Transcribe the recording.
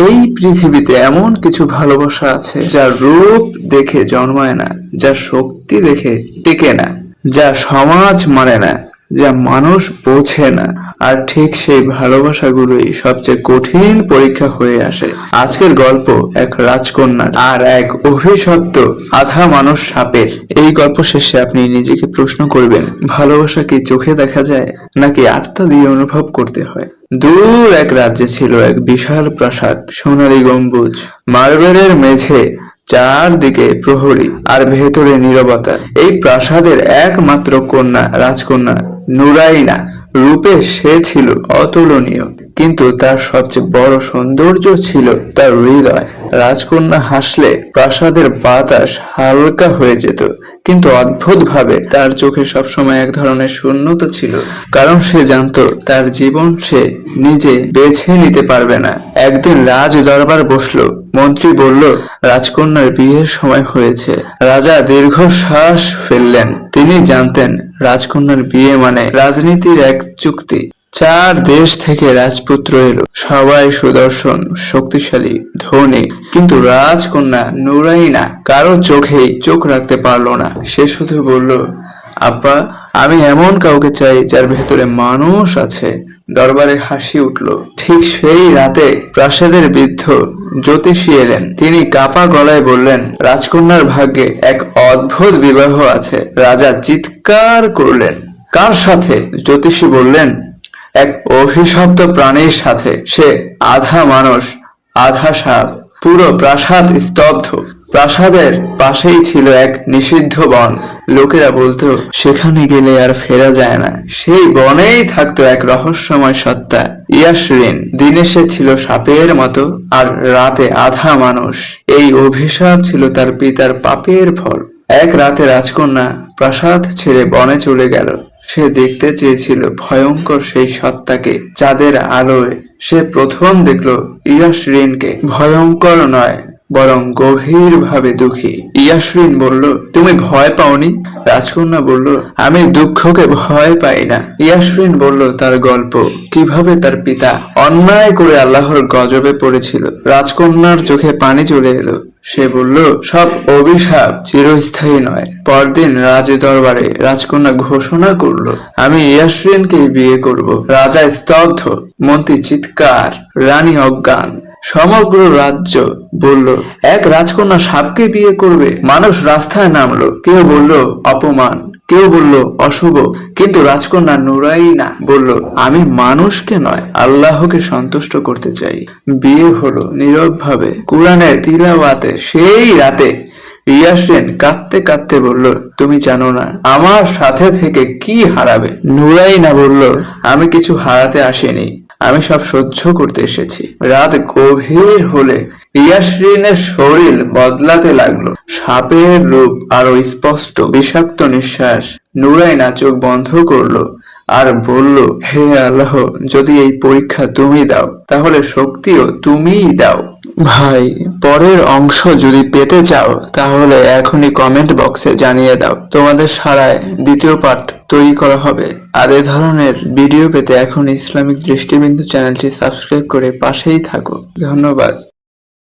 এই পৃথিবীতে এমন কিছু ভালোবাসা আছে যা রূপ দেখে জন্মায় না, যা শক্তি দেখে টেকে না, যা সমাজ মানে না। যা মানুষ বোঝে না। আর ঠিক সেই ভালোবাসাগুলোই সবচেয়ে কঠিন পরীক্ষা হয়ে আসে। আজকের গল্প এক রাজকন্যার আর এক অভিশপ্ত আধা মানুষ সাপের। এই গল্প শেষে আপনি নিজেকে প্রশ্ন করবেন, ভালোবাসা কি চোখে দেখা যায়, নাকি আত্মা দিয়ে অনুভব করতে হয়? দূর এক রাজ্যে ছিল এক বিশাল প্রাসাদ, সোনালী গম্বুজ, মার্বেলের মেঝে চারদিকে প্রহরী আর ভেতরে নীরবতা। এই প্রাসাদের একমাত্র কন্যা রাজকন্যা নুরাইনা রূপে সে ছিল অতুলনীয়, কিন্তু তার সবচেয়ে বড় সৌন্দর্য ছিল তার হৃদয়। রাজকন্যা হাসলে প্রাসাদের বাতাস হালকা হয়ে যেত, কিন্তু অদ্ভুতভাবে তার চোখে সবসময় এক ধরনের শূন্যতা ছিল, কারণ সে জানতো তার জীবন সে নিজে বেছে নিতে পারবে না। একদিন রাজ দরবার বসল, মন্ত্রী বলল, রাজকন্যার বিয়ের সময় হয়েছে। রাজা দীর্ঘশ্বাস ফেললেন। তিনি জানতেন রাজকন্যার বিয়ে মানে রাজনীতির এক চুক্তি। চার দেশ থেকে রাজপুত্র এলো। সবাই সুদর্শন, শক্তিশালী, ধনী। কিন্তু রাজকন্যা নুরাইনা কারও চোখেই চোখ রাখতে পারল না। সে শুধু বলল, আব্বা আমি এমন কাউকে চাই যার ভেতরে মানুষ আছে। দরবারে হাসি উঠল। ঠিক সেই রাতে প্রাসাদের বৃদ্ধ জ্যোতিষী এলেন। তিনি কাপা গলায় বললেন, রাজকন্যার ভাগ্যে এক অদ্ভুত বিবাহ আছে। রাজা চিৎকার করলেন। কার সাথে? জ্যোতিষী বললেন, এক অভিশপ্ত প্রাণীর সাথে। সে আধা মানুষ, আধা সাপ পুরো প্রাসাদ স্তব্ধ। প্রাসাদের পাশেই ছিল এক নিষিদ্ধ বন। লোকেরা বলতো, সেখানে গেলে আর ফেরা যায় না। সেই বনেই থাকতো এক রহস্যময় সত্তা। ইয়াসরিন, দিনে সে ছিল সাপের মতো, আর রাতে আধা মানুষ। এই অভিশাপ ছিল তার পিতার পাপের ফল। এক রাতে রাজকন্যা প্রাসাদ ছেড়ে বনে চলে গেল। সে দেখতে চেয়েছিল ভয়ঙ্কর সেই সত্তাকে চাঁদের আলোয়। সে প্রথম দেখল ইয়াসরিনকে। ভয়ঙ্কর নয় বরং গভীর ভাবে দুঃখী। ইয়াসরিন বলল, তুমি ভয় পাওনি? রাজকন্যা বলল, আমি দুঃখকে ভয় পাই না। ইয়াসরিন বলল, তার গল্প, কীভাবে তার পিতা অন্যায় করে আল্লাহর গজবে পড়েছিল? রাজকন্যার চোখে পানি চলে এলো। সে বলল, সব অভিশাপ চিরস্থায়ী নয়। পরদিন রাজ দরবারে রাজকন্যা ঘোষণা করল, আমি ইয়াসরিনকে বিয়ে করব। রাজা স্তব্ধ, মন্ত্রী চিৎকার, রানী অজ্ঞান। সমগ্র রাজ্য বলল, এক রাজকন্যা সাপকে বিয়ে করবে, মানুষ রাস্তায় নামলো। কেউ বলল, অপমান। কেউ বলল, অশুভ। কিন্তু রাজকন্যা নুরাই না, বলল, আমি মানুষকে নয়, আল্লাহকে সন্তুষ্ট করতে চাই। বিয়ে হলো নীরব ভাবে কোরআনের তিলাওয়াতে সেই রাতে ইয়াসিন কাঁদতে কাঁদতে বলল, তুমি জানো না, আমার সাথে থেকে কি হারাবে? নুরাই না বলল, আমি কিছু হারাতে আসিনি। আমি সব সহ্য করতে এসেছি। রাত গভীর হলে ইয়াসরিনের শরীর বদলাতে লাগল। সাপের রূপ আরও স্পষ্ট, বিষাক্ত নিঃশ্বাস নুরাইনা চোখ বন্ধ করল আর বলল, হে আল্লাহ, যদি এই পরীক্ষা তুমি দাও, তাহলে শক্তিও তুমিই দাও। ভাই, পরের অংশ যদি পেতে চাও, তাহলে এখনই কমেন্ট বক্সে জানিয়ে দাও। তোমাদের সারায় দ্বিতীয় পার্ট তৈরি করা হবে। আর এ ধরনের ভিডিও পেতে এখন ইসলামিক দৃষ্টিবিন্দু চ্যানেলটি সাবস্ক্রাইব করে পাশেই থাকো। ধন্যবাদ।